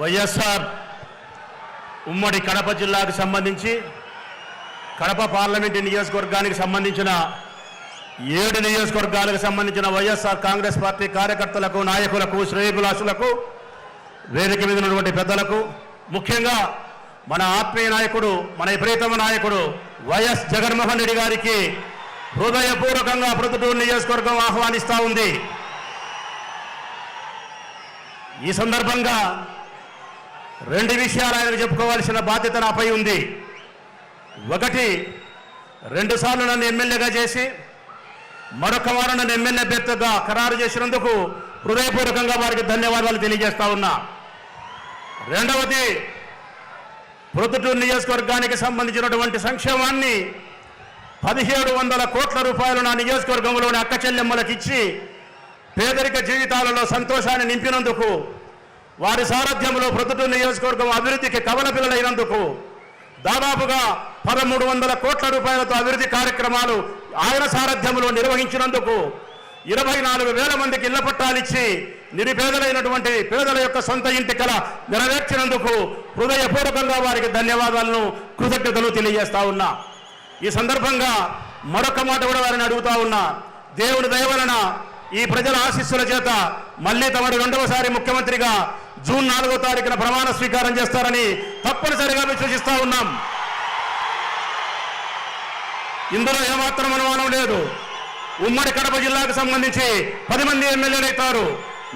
వైఎస్ఆర్ ఉమ్మడి కడప జిల్లాకు సంబంధించి కడప పార్లమెంటు నియోజకవర్గానికి సంబంధించిన ఏడు నియోజకవర్గాలకు సంబంధించిన వైఎస్ఆర్ కాంగ్రెస్ పార్టీ కార్యకర్తలకు నాయకులకు శ్రేయభిలాషులకు వేదిక మీద ఉన్నటువంటి పెద్దలకు ముఖ్యంగా మన ఆత్మీయ నాయకుడు మన విపరీతమ నాయకుడు వైఎస్ జగన్మోహన్ రెడ్డి గారికి హృదయపూర్వకంగా ప్రొద్దుటూరు నియోజకవర్గం ఆహ్వానిస్తూ ఉంది. ఈ సందర్భంగా రెండు విషయాలు ఆయనకు చెప్పుకోవాల్సిన బాధ్యత నాపై ఉంది. ఒకటి రెండుసార్లు నన్ను ఎమ్మెల్యేగా చేసి మరొక వారం నన్ను ఎమ్మెల్యే అభ్యర్థిగా ఖరారు చేసినందుకు హృదయపూర్వకంగా వారికి ధన్యవాదాలు తెలియజేస్తా ఉన్నా. రెండవది ప్రొద్దుటూరు నియోజకవర్గానికి సంబంధించినటువంటి సంక్షేమాన్ని పదిహేడు వందల కోట్ల రూపాయలు నా నియోజకవర్గంలోని అక్క చెల్లెమ్మలకు ఇచ్చి పేదరిక జీవితాలలో సంతోషాన్ని నింపినందుకు వారి సారథ్యంలో ప్రొద్దుటూరు నియోజకవర్గం అభివృద్ధికి కవల పిల్లలైనందుకు దాదాపుగా పదమూడు వందల కోట్ల రూపాయలతో అభివృద్ధి కార్యక్రమాలు ఆయన సారథ్యంలో నిర్వహించినందుకు ఇరవై నాలుగు వేల మందికి ఇళ్ళ పట్టాలిచ్చి నిరుపేదలైనటువంటి పేదల యొక్క సొంత ఇంటి కల నెరవేర్చినందుకు హృదయపూర్వకంగా వారికి ధన్యవాదాలను కృతజ్ఞతలు తెలియజేస్తా ఉన్నా. ఈ సందర్భంగా మరొక మాట కూడా వారిని అడుగుతా ఉన్నా. దేవుని దయవలన ఈ ప్రజల ఆశీస్సుల చేత మళ్ళీ తమడు రెండవసారి ముఖ్యమంత్రిగా జూన్ నాలుగో తారీఖున ప్రమాణ స్వీకారం చేస్తారని తప్పనిసరిగా విశ్వసిస్తా ఉన్నాం. ఇందులో ఏమాత్రం అనుమానం లేదు. ఉమ్మడి కడప జిల్లాకు సంబంధించి పది మంది ఎమ్మెల్యేలు అవుతారు.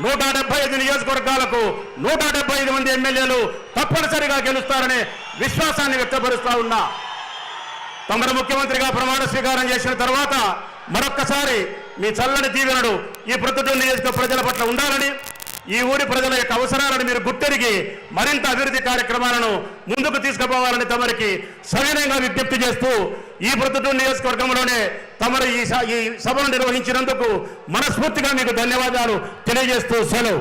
నూట డెబ్బై ఐదు నియోజకవర్గాలకు నూట డెబ్బై ఐదు మంది ఎమ్మెల్యేలు తప్పనిసరిగా గెలుస్తారనే విశ్వాసాన్ని వ్యక్తపరుస్తా ఉన్నా. తమరు ముఖ్యమంత్రిగా ప్రమాణ స్వీకారం చేసిన తర్వాత మరొక్కసారి మీ చల్లని దీవెనడు ఈ ప్రొద్దుటూరు నియోజక ప్రజల పట్ల ఉండాలని ఈ ఊరి ప్రజల యొక్క అవసరాలను మీరు గుర్తెరిగి మరింత అభివృద్ధి కార్యక్రమాలను ముందుకు తీసుకుపోవాలని తమరికి సవినయంగా విజ్ఞప్తి చేస్తూ ఈ ప్రొద్దుటూరు నియోజకవర్గంలోనే తమరు ఈ స- ఈ సభను నిర్వహించినందుకు మనస్ఫూర్తిగా మీకు ధన్యవాదాలు తెలియజేస్తూ సెలవు.